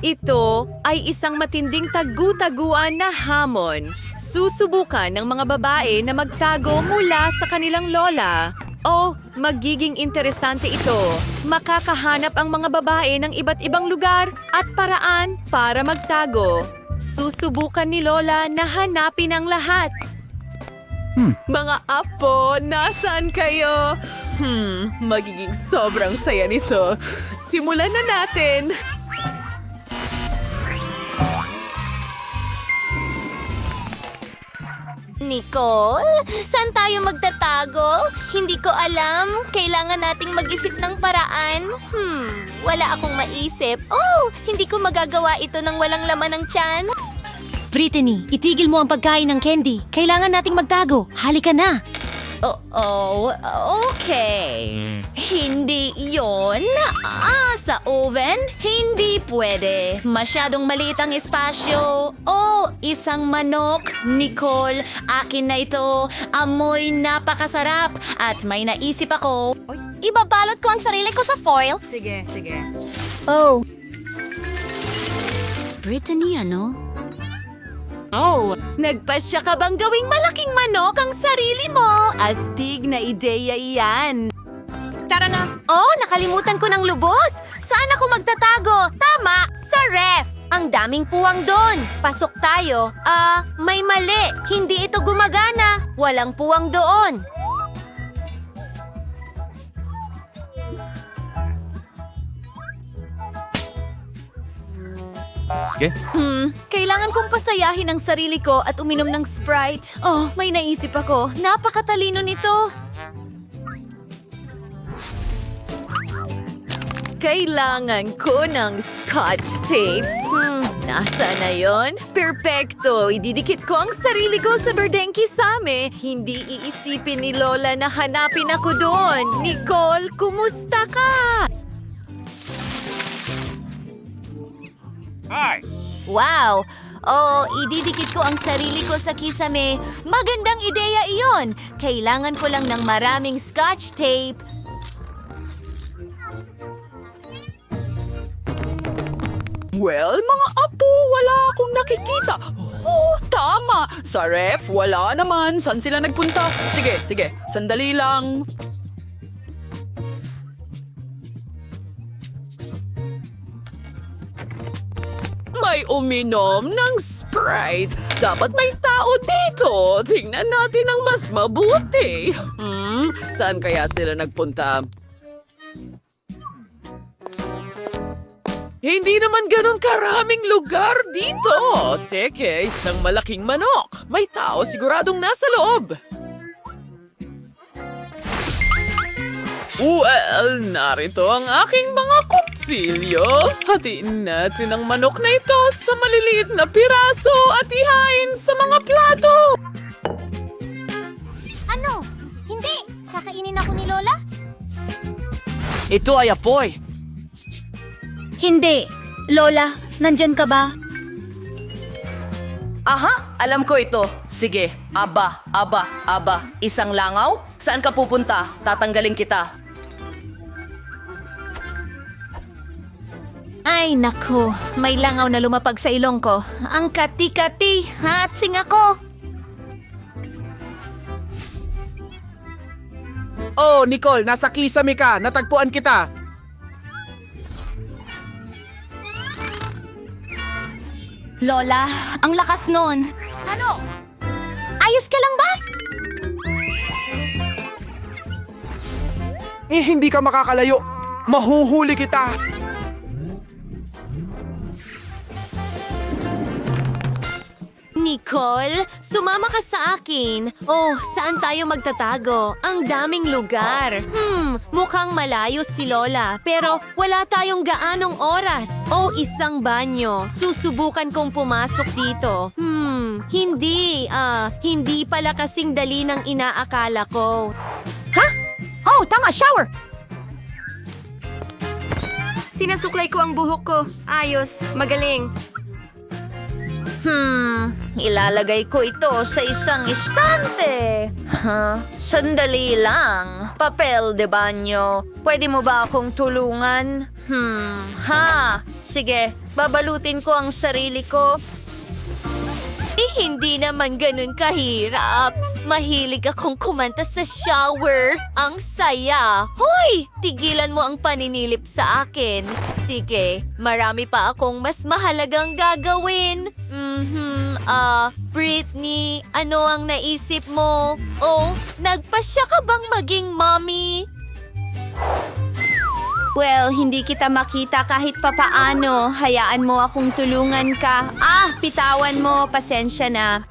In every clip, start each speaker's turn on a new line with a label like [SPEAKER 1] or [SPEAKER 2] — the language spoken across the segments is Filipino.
[SPEAKER 1] Ito ay isang matinding tagu-taguan na hamon. Susubukan ng mga babae na magtago mula sa kanilang lola. Oh, magiging interesante ito. Makakahanap ang mga babae ng iba't ibang lugar at paraan para magtago. Susubukan ni Lola na hanapin ang lahat. Mga apo, nasaan kayo? Hmm, magiging sobrang saya nito. Simulan na natin.
[SPEAKER 2] Nicole, saan tayo magtatago? Hindi ko alam. Kailangan nating mag-isip ng paraan. Hmm, wala akong maisip. Oh, hindi ko magagawa ito ng walang laman ng tiyan.
[SPEAKER 3] Brittany, itigil mo ang pagkain ng candy. Kailangan nating magtago. Halika na.
[SPEAKER 2] Oh, okay. Hindi yon. Ah, sa oven? Pwede. Masyadong maliit ang espasyo. Oh, isang manok. Nicole, akin na ito. Amoy napakasarap. At may naisip ako. Ibabalot ko ang sarili ko sa foil.
[SPEAKER 4] Sige, sige.
[SPEAKER 3] Oh. Brittany, ano?
[SPEAKER 1] Nagpasya ka bang gawing malaking manok ang sarili mo? Astig na ideya iyan.
[SPEAKER 2] Tara na. Oh, nakalimutan ko ng lubos. Saan ako magtatago? Daming puwang doon. Pasok tayo. Ah, may mali. Hindi ito gumagana. Walang puwang doon.
[SPEAKER 5] Sige.
[SPEAKER 1] Hmm, kailangan kong pasayahin ang sarili ko at uminom ng Sprite. Oh, may naisip ako. Napakatalino nito. Kailangan ko ng scotch tape. Hmm, nasa na yon? Perpekto! Ididikit ko ang sarili ko sa Berdenki Same. Hindi iisipin ni Lola na hanapin ako doon. Nicole, kumusta ka?
[SPEAKER 2] Wow! Oh, ididikit ko ang sarili ko sa kisame. Magandang ideya iyon. Kailangan ko lang ng maraming scotch tape.
[SPEAKER 6] Well, mga apo, wala akong nakikita. Oh, tama. Sa ref, wala naman. Saan sila nagpunta? Sige, sige. Sandali lang. May uminom ng Sprite. Dapat may tao dito. Tingnan natin ang mas mabuti. Hmm, saan kaya sila nagpunta? Hindi naman ganun karaming lugar dito. Teke, isang malaking manok. May tao siguradong nasa loob. Well, narito ang aking mga kutsilyo. Hatiin natin ang manok na ito sa maliliit na piraso at ihain sa mga plato.
[SPEAKER 2] Ano? Hindi! Kakainin ako ni Lola?
[SPEAKER 6] Ito ay apoy.
[SPEAKER 3] Hindi. Lola, nandyan ka ba?
[SPEAKER 4] Aha, alam ko ito. Sige, aba, aba, aba. Isang langaw? Saan ka pupunta? Tatanggalin kita.
[SPEAKER 2] Ay, naku. May langaw na lumapag sa ilong ko. Ang kati-kati. Hatsing ako.
[SPEAKER 5] Oh, Nicole, nasa kisame ka. Natagpuan kita.
[SPEAKER 2] Lola, ang lakas nun. Ano? Ayos ka lang ba?
[SPEAKER 7] Eh, hindi ka makakalayo. Mahuhuli kita.
[SPEAKER 2] Nicole, sumama ka sa akin. Oh, saan tayo magtatago? Ang daming lugar. Hmm, mukhang malayo si Lola. Pero wala tayong gaanong oras. Oh, isang banyo. Susubukan kong pumasok dito. Hmm, hindi. Ah, hindi pala kasing dali ng inaakala ko. Ha? Oh, tama, shower!
[SPEAKER 1] Sinasuklay ko ang buhok ko. Ayos, magaling.
[SPEAKER 2] Hmm, ilalagay ko ito sa isang istante. Ha? Sandali lang. Papel de banyo. Pwede mo ba akong tulungan? Hmm, ha. Sige, Babalutin ko ang sarili ko. Eh, hindi naman ganun kahirap. Mahilig akong kumanta sa shower. Ang saya. Hoy! Tigilan mo ang paninilip sa akin. Sige, marami pa akong mas mahalagang gagawin. Mhm, ah, Britney, ano ang naisip mo? Oh, nagpasya ka bang maging mommy?
[SPEAKER 3] Well, hindi kita makita kahit papaano. Hayaan mo akong tulungan ka. Ah, pitawan mo. Pasensya na.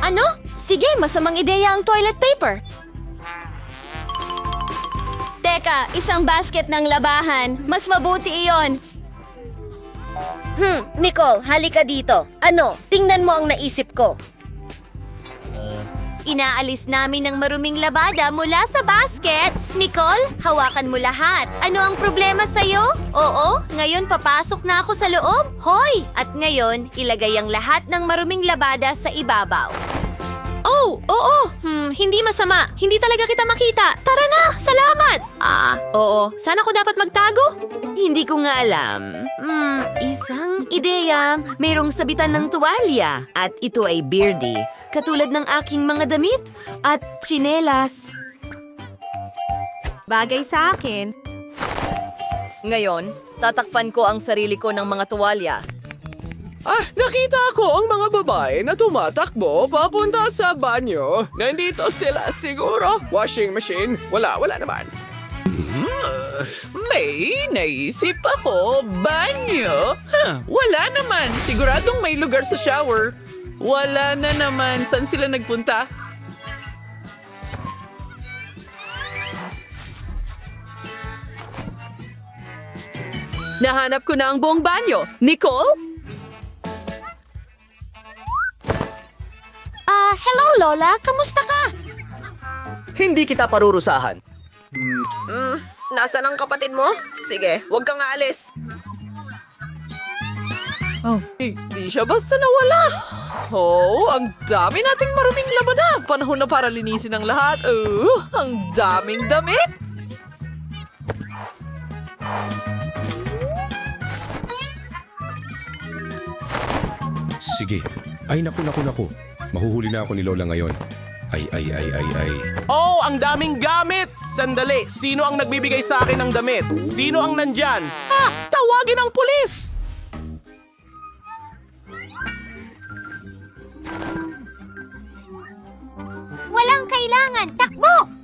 [SPEAKER 2] Ano? Sige, masamang ideya ang toilet paper.
[SPEAKER 3] Teka, isang basket ng labahan. Mas mabuti iyon.
[SPEAKER 2] Hmm, Nicole, halika dito. Ano? Tingnan mo ang naisip ko. Inaalis namin ng maruming labada mula sa basket. Nicole, hawakan mo lahat. Ano ang problema sa'yo? Oo, ngayon papasok na ako sa loob. Hoy! At ngayon, ilagay ang lahat ng maruming labada sa ibabaw. Oh, oo. Hmm, hindi masama. Hindi talaga kita makita. Tara na, salamat. Ah, oo. Sana ko dapat magtago? Hindi ko nga alam. Hmm, isang ideya. Mayroong sabitan ng tuwalya. At ito ay beardy. Katulad ng aking mga damit at tsinelas. Bagay sa akin.
[SPEAKER 1] Ngayon, tatakpan ko ang sarili ko ng mga tuwalya.
[SPEAKER 6] Ah, nakita ko ang mga babae na tumatakbo papunta sa banyo. Nandito sila siguro. Washing machine. Wala, wala naman. Hmm, may naisip ako. Banyo? Huh, wala naman. Siguradong may lugar sa shower. Wala na naman. Saan sila nagpunta?
[SPEAKER 1] Nahanap ko na ang buong banyo. Nicole?
[SPEAKER 2] Lola, kamusta ka?
[SPEAKER 4] Hindi kita parurusahan.
[SPEAKER 1] Nasaan ang kapatid mo? Sige, huwag kang aalis.
[SPEAKER 6] Hindi siya basta nawala. Oh, ang dami nating maruming labada. Panahon na para linisin ang lahat. Uh, ang daming damit.
[SPEAKER 8] Sige. Ay naku naku naku. Mahuhuli na ako ni Lola ngayon. Ay ay ay ay ay.
[SPEAKER 5] Oh, ang daming gamit! Sandali, sino ang nagbibigay sa akin ng damit? Sino ang nandyan? Ah, tawagin ang pulis!
[SPEAKER 2] Walang kailangan, takbo!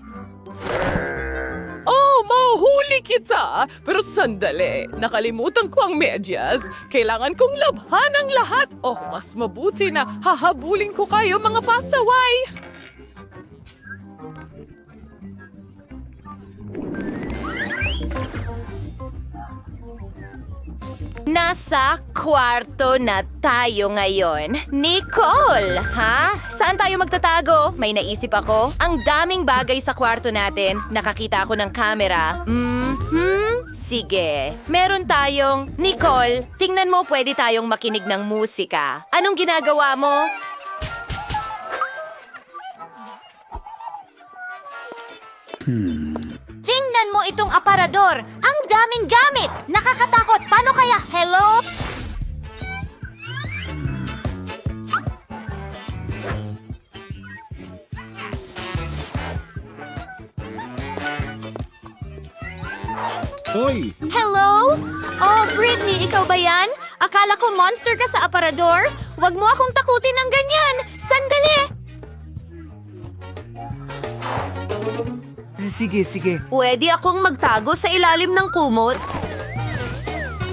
[SPEAKER 6] Kita! Pero sandali, nakalimutan ko ang medyas. Kailangan kong labhan ang lahat. Oh, mas mabuti na hahabulin ko kayo mga pasaway.
[SPEAKER 2] Nasa kwarto na tayo ngayon. Nicole, ha? Saan tayo magtatago? May naisip ako. Ang daming bagay sa kwarto natin. Nakakita ako ng camera. Hmm, sige. Meron tayong... Nicole, tingnan mo pwede tayong makinig ng musika. Anong ginagawa mo? Tingnan mo itong aparador! Ang daming gamit! Nakakatakot! Paano kaya? Hello?
[SPEAKER 8] Hoy!
[SPEAKER 2] Hello? Oh, Britney, ikaw ba yan? Akala ko monster ka sa aparador. Huwag mo akong takutin ng ganyan. Sandali!
[SPEAKER 7] Sige, sige.
[SPEAKER 2] Pwede akong magtago sa ilalim ng kumot?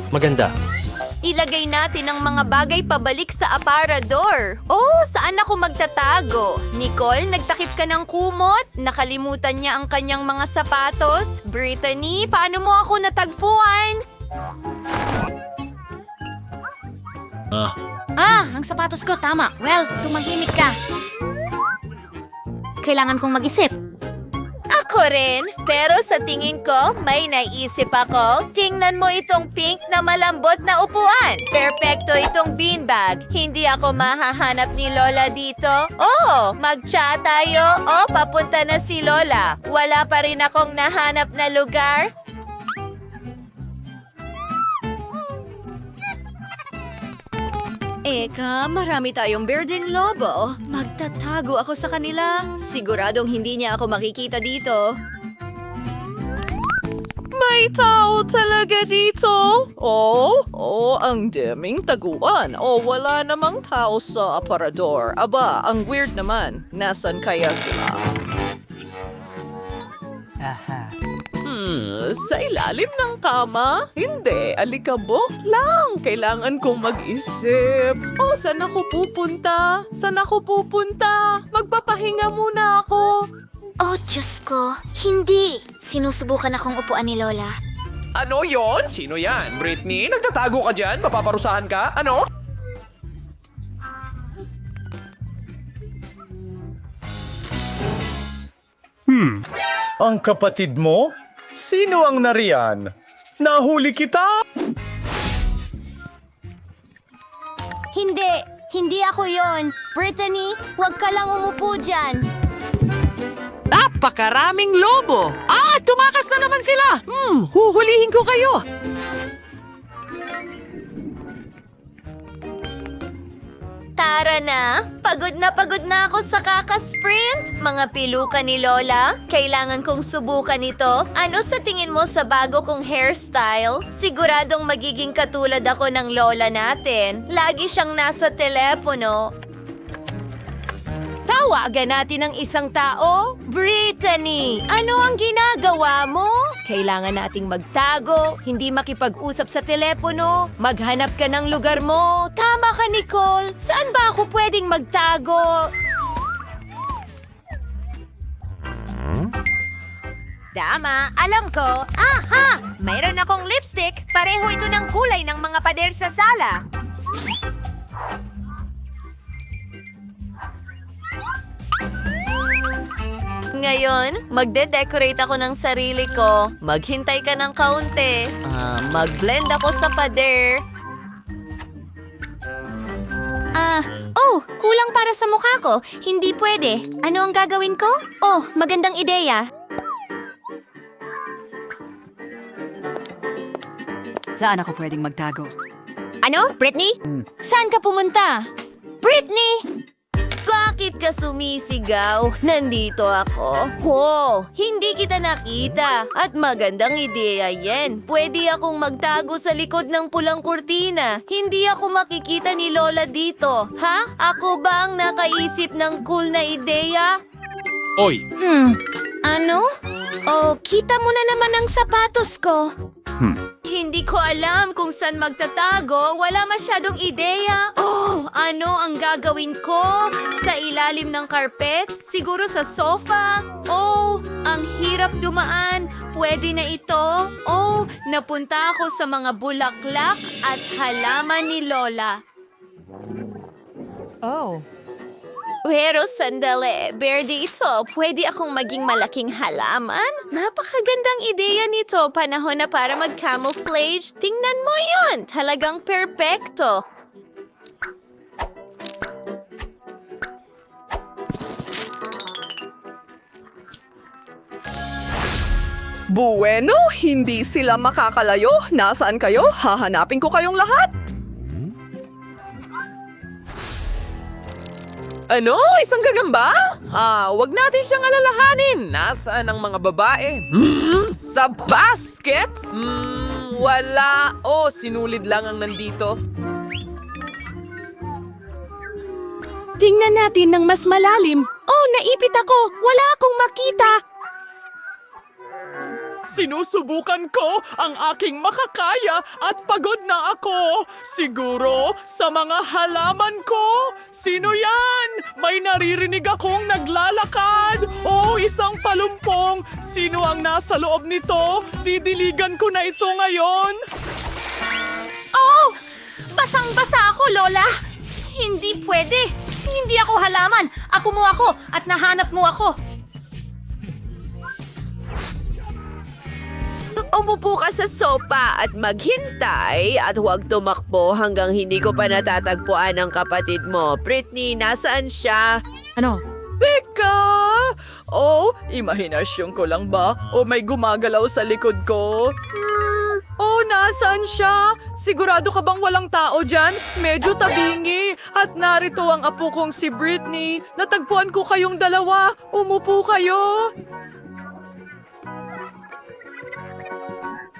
[SPEAKER 9] Maganda.
[SPEAKER 2] Ilagay natin ang mga bagay pabalik sa aparador. Oh, saan ako magtatago? Nicole, nagtakip ka ng kumot? Nakalimutan niya ang kanyang mga sapatos? Brittany, paano mo ako natagpuan?
[SPEAKER 3] Ah, ang sapatos ko, tama. Well, tumahimik ka. Kailangan kong mag-isip.
[SPEAKER 2] Ako rin, pero sa tingin ko, may naisip ako. Tingnan mo itong pink na malambot na upuan. Perpekto itong beanbag. Hindi ako mahahanap ni Lola dito. Oh, mag-chat tayo. Oh, papunta na si Lola. Wala pa rin akong nahanap na lugar.
[SPEAKER 1] Eka, marami tayong berdeng lobo. Magtatago ako sa kanila. Siguradong hindi niya ako makikita dito.
[SPEAKER 6] May tao talaga dito? Oh, oh, ang daming taguan. Oh, wala namang tao sa aparador. Aba, ang weird naman. Nasaan kaya sila? Hmm, sa ilalim ng kama? Hindi, alikabok lang. Kailangan kong mag-isip. Oh, saan ako pupunta? Saan ako pupunta? Magpapahinga muna ako.
[SPEAKER 3] Oh, Diyos ko. Hindi. Sinusubukan akong upuan ni Lola.
[SPEAKER 5] Ano yon? Sino yan? Britney? Nagtatago ka dyan? Mapaparusahan ka? Ano?
[SPEAKER 10] Ang kapatid mo? Sino ang nariyan? Nahuli kita!
[SPEAKER 2] Hindi! Hindi ako yon. Brittany, huwag ka lang umupo dyan.
[SPEAKER 6] Napakaraming lobo! Ah, tumakas na naman sila! Hmm, huhulihin ko kayo!
[SPEAKER 2] Tara na! Pagod na pagod na ako sa kakasprint! Mga piluka ni Lola, kailangan kong subukan ito. Ano sa tingin mo sa bago kong hairstyle? Siguradong magiging katulad ako ng Lola natin. Lagi siyang nasa telepono. Tawagan natin ang isang tao. Brittany, ano ang ginagawa mo? Kailangan nating magtago, hindi makipag-usap sa telepono, maghanap ka ng lugar mo. Tama ka, Nicole. Saan ba ako pwedeng magtago? Tama, alam ko. Aha! Mayroon akong lipstick. Pareho ito ng kulay ng mga pader sa sala. Ngayon, magde-decorate ako ng sarili ko. Maghintay ka ng kaunti. Ah, mag-blend ako sa pader.
[SPEAKER 3] Ah, oh, kulang para sa mukha ko. Hindi pwede. Ano ang gagawin ko? Oh, magandang ideya.
[SPEAKER 1] Saan ako pwedeng magtago?
[SPEAKER 3] Ano, Brittany? Saan ka pumunta?
[SPEAKER 2] Britney! Bakit ka sumisigaw? Nandito ako. Wow! Hindi kita nakita. At magandang ideya yan. Pwede akong magtago sa likod ng pulang kurtina. Hindi ako makikita ni Lola dito. Ha? Ako ba ang nakaisip ng cool na ideya?
[SPEAKER 9] Oy,
[SPEAKER 3] Hmm, ano? Oh, kita mo na naman ang sapatos ko.
[SPEAKER 2] Hindi ko alam kung saan magtatago. Wala masyadong ideya. Oh, ano ang gagawin ko? Sa ilalim ng karpet? Siguro sa sofa? Oh, ang hirap dumaan. Pwede na ito. Oh, napunta ako sa mga bulaklak at halaman ni Lola. Oh. Pero sandali, Berdi ito, pwede akong maging malaking halaman? Napakagandang ideya nito, panahon na para mag-camouflage. Tingnan mo yon, talagang perpekto.
[SPEAKER 6] Bueno, hindi sila makakalayo. Nasaan kayo? Hahanapin ko kayong lahat. Ano? Isang gagamba? Ah, wag natin siyang alalahanin. Nasaan ang mga babae? Hmm? Sa basket? Hmm, wala. Oh, sinulid lang ang nandito.
[SPEAKER 1] Tingnan natin ng mas malalim. Oh, naipit ako! Wala akong makita!
[SPEAKER 5] Sinusubukan ko ang aking makakaya at pagod na ako. Siguro sa mga halaman ko. Sino yan? May naririnig akong naglalakad. Oh, isang palumpong. Sino ang nasa loob nito? Didiligan ko na ito ngayon.
[SPEAKER 2] Oh! Basang-basa ako, Lola! Hindi pwede! Hindi ako halaman! Ako mo ako at nahanap mo ako!
[SPEAKER 1] Umupo ka sa sopa at maghintay at huwag tumakbo hanggang hindi ko pa natatagpuan ang kapatid mo. Britney, nasaan siya?
[SPEAKER 6] Teka! Oh, imahinasyon ko lang ba? O may gumagalaw sa likod ko? Hmm, Oh, nasaan siya? Sigurado ka bang walang tao dyan? Medyo tabingi. At narito ang apo kong si Britney. Natagpuan ko kayong dalawa. Umupo kayo.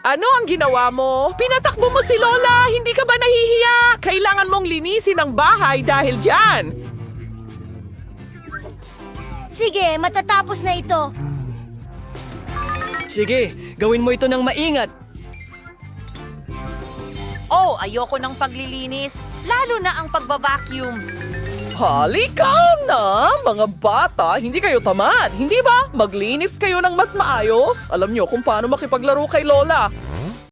[SPEAKER 11] Ano ang ginawa mo? Pinatakbo mo si Lola! Hindi ka ba nahihiya? Kailangan mong linisin ang bahay dahil dyan!
[SPEAKER 3] Sige, matatapos na ito.
[SPEAKER 7] Sige, gawin mo ito ng maingat.
[SPEAKER 2] Oh, ayoko ng paglilinis. Lalo na ang pagbabacuum.
[SPEAKER 6] Halika na, mga bata. Hindi kayo tamad, hindi ba? Maglinis kayo ng mas maayos. Alam niyo kung paano makipaglaro kay Lola.